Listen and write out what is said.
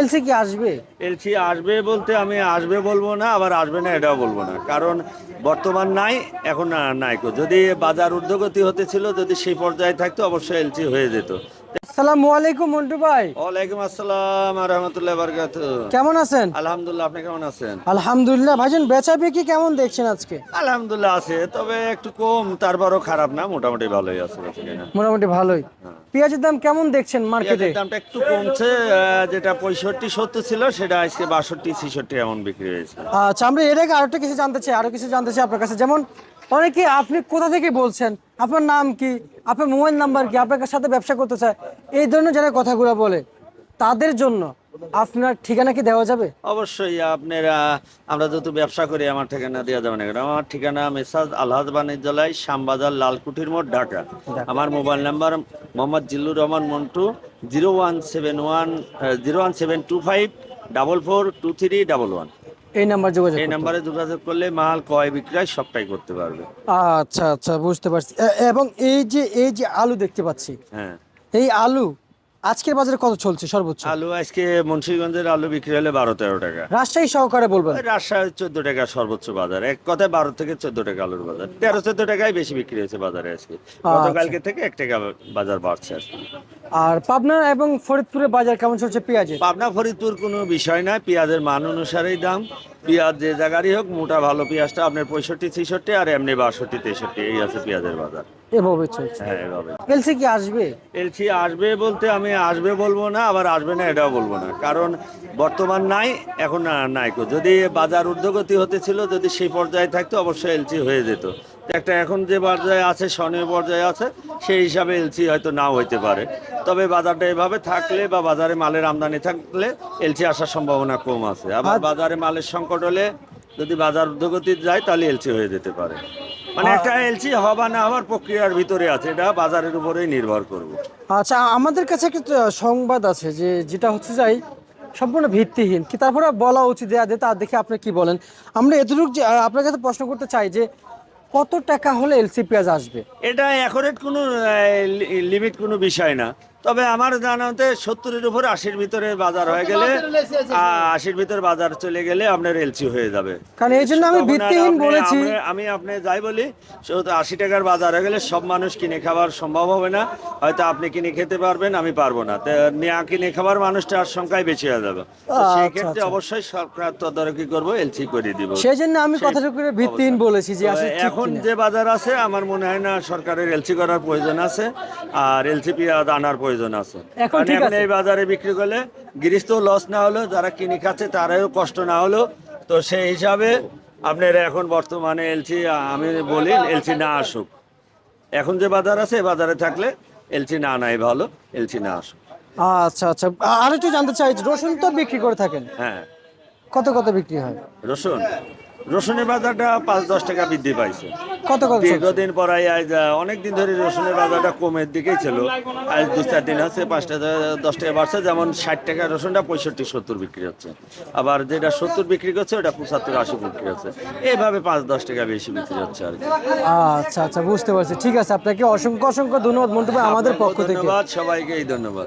LC কি আসবে? LC আসবে বলতে আমি আসবে বলব না, আবার আসবে না এটাও বলব না। কারণ বর্তমান নাই, এখন নাইকো নাই যদি বাজার ঊর্ধ্বগতি হতে ছিল, যদি সেই পর্যায়ে থাকতো, অবশ্যই এলসি হয়ে যেত। আসসালামু আলাইকুম মন্টু ভাই। ওয়ালাইকুম আসসালাম রহমতুল্লাহ বারকাত কেমন আছেন? আলহামদুলিল্লাহ আপনি কেমন আছেন? আলহামদুলিল্লাহ ভাইজান বেচা বিক্রি কেমন দেখছেন আজকে? আলহামদুলিল্লাহ আছে তবে একটু কম তারপরও খারাপ না মোটামুটি ভালোই আছে মোটামুটি ভালোই। পেঁয়াজের দাম কেমন দেখছেন মার্কেটে দামটা একটু কমছে যেটা পঁয়ষট্টি সত্তর ছিল সেটা আজকে বাষট্টি ছেষট্টি এমন বিক্রি হয়েছে। আচ্ছা আমরা এর আগে আরেকটা কিছু জানতে চাই আরও কিছু জানতে চাই আপনার কাছে। যেমন অনেকে আপনি কোথা থেকে বলছেন? আপনার নাম কি? আপনার মোবাইল নাম্বার কি? আপনার সাথে ব্যবসা করতে চায়? এই ধরনের যারা কথাগুলো বলে, তাদের জন্য আপনার ঠিকানা কি দেওয়া যাবে? অবশ্যই আপনার, আমরা যেহেতু ব্যবসা করি, আমার ঠিকানা দেওয়া যাবে না আমার ঠিকানা মেসাজ আলহাজ বাণিজ্যালয়, শ্যামবাজার, লালকুঠির মোড়, ঢাকা। আমার mobile number Mohammad Zillur Rahman Montu, zero one seven one zero one seven two five, double four two three double one. এই নাম্বার যোগাযোগ এই নাম্বারে যোগাযোগ করলে মাল ক্রয় বিক্রয় সবটাই করতে পারবে। আচ্ছা আচ্ছা বুঝতে পারছি। এবং এই যে এই যে আলু দেখতে পাচ্ছি হ্যাঁ। এই আলু আজকের বাজারে কত চলছে সর্বোচ্চ? আলু আজকে মুন্সিগঞ্জের আলু বিক্রি হলে বারো তেরো টাকা। রাজশাহী সহকারে বলবেন। রাজশাহী চোদ্দ টাকা সর্বোচ্চ বাজার। এক কথায় বারো থেকে চোদ্দ টাকা আলুর বাজার। তেরো চোদ্দ টাকায় বেশি বিক্রি হয়েছে বাজারে আজকে। গতকালকে থেকে এক টাকা বাজার বাড়ছে আজকে। আর পাবনা এবং ফরিদপুরের বাজার কেমন চলছে পেঁয়াজের? পাবনা ফরিদপুর কোনো বিষয় না পেঁয়াজের মান অনুসারেই দাম। পেঁয়াজ যে জায়গারই হোক মোটা ভালো পেঁয়াজটা আপনার পঁয়ষট্টি ছেষট্টি আর এমনি বাষট্টি তেষট্টি এই আছে পেঁয়াজের বাজার। এভাবে চলছে। হ্যাঁ এভাবে। এলসি কি আসবে? এলসি আসবে বলতে আমি আসবে বলব না আবার আসবে না এটাও বলব না। কারণ বর্তমান নাই এখন না- নাই যদি বাজার ঊর্ধ্বগতি হতে ছিল যদি সেই পর্যায়ে থাকতো অবশ্যই এলসি হয়ে যেত। একটা এখন যে পর্যায়ে আছে স্বর্ণীয় পর্যায়ে আছে সেই হিসাবে এলসি হয়তো নাও হইতে পারে। তবে বাজারটা এভাবে থাকলে বা বাজারে মালের আমদানি থাকলে এলসি আসার সম্ভাবনা কম আছে। আবার বাজারে মালের সংকট হলে যদি বাজার ঊর্ধ্বগতি যায় তাহলে এলসি হয়ে যেতে পারে। মানে একটা এলসি হবা না হওয়ার প্রক্রিয়ার ভিতরে আছে এটা বাজারের উপরেই নির্ভর করবে। আচ্ছা আমাদের কাছে একটা সংবাদ আছে যে যেটা হচ্ছে যাই সম্পূর্ণ ভিত্তিহীন কি তারপরে বলা উচিত দেয়া তা দেখে আপনি কি বলেন? আমরা এতটুকু আপনার কাছে প্রশ্ন করতে চাই যে কত টাকা হলে এলসি পেঁয়াজ আসবে? এটা অ্যাকোরেট কোনো লিমিট কোনো বিষয় না। তবে আমার জানাতে সত্তরের উপর আশির ভিতরে বাজার হয়ে গেলে আশির ভিতরে বাজার চলে গেলে আপনার এলসি হয়ে যাবে। কারণ এই জন্য আমি ভিত্তিহীন আপনি- বলেছি। আমি আপনি যাই বলি সেহেতু আশি টাকার বাজার হয়ে গেলে সব মানুষ কিনে খাবার সম্ভব হবে না। হয়তো আপনি কিনে খেতে পারবেন আমি পারব না। নেয়া কিনে খাবার মানুষটার সংখ্যায় বেশি হয়ে যাবে। তো সেই আচ্ছা, ক্ষেত্রে আচ্ছা। অবশ্যই সরকার তদারকি করব এলসি করে দিব। সেই জন্য আমি কথাটা করে ভিত্তিহীন বলেছি যে এখন যে বাজার আছে আমার মনে হয় না সরকারের এলসি করার প্রয়োজন আছে আর এলসি পেঁয়াজ আনার প্রয়োজন আছে। এখন ঠিক আছে। এই বাজারে বিক্রি করলে গৃহস্থ লস না হলো যারা কিনে খাচ্ছে তারাও কষ্ট না হলো তো সেই হিসাবে আপনার এখন বর্তমানে এলসি আমি বলি এলসি না আসুক। এখন যে বাজার আছে বাজারে থাকলে এলসি না নাই ভালো এলসি না আসুক। আচ্ছা আচ্ছা। আর একটু জানতে চাই রসুন তো বিক্রি করে থাকেন। হ্যাঁ। কত কত বিক্রি হয়? রসুন? রসুনের বাজারটা পাঁচ দশ টাকা বৃদ্ধি পাইছে। কত? দীর্ঘদিন পরাই আজ অনেক দিন ধরে রসুনের বাজারটা কমের দিকেই ছিল। আজ দু চার দিন আছে পাঁচটা দশ টাকা বাড়ছে যেমন ষাট টাকা রসুনটা পঁয়ষট্টি সত্তর বিক্রি হচ্ছে। আবার যেটা সত্তর বিক্রি করছে ওটা পঁচাত্তর আশি বিক্রি হচ্ছে। এইভাবে পাঁচ দশ টাকা বেশি বিক্রি হচ্ছে আর কি। আচ্ছা আচ্ছা বুঝতে পারছি। ঠিক আছে আপনাকে অসংখ্য অসংখ্য ধন্যবাদ মন্টু আমাদের পক্ষ থেকে। ধন্যবাদ সবাইকেই ধন্যবাদ।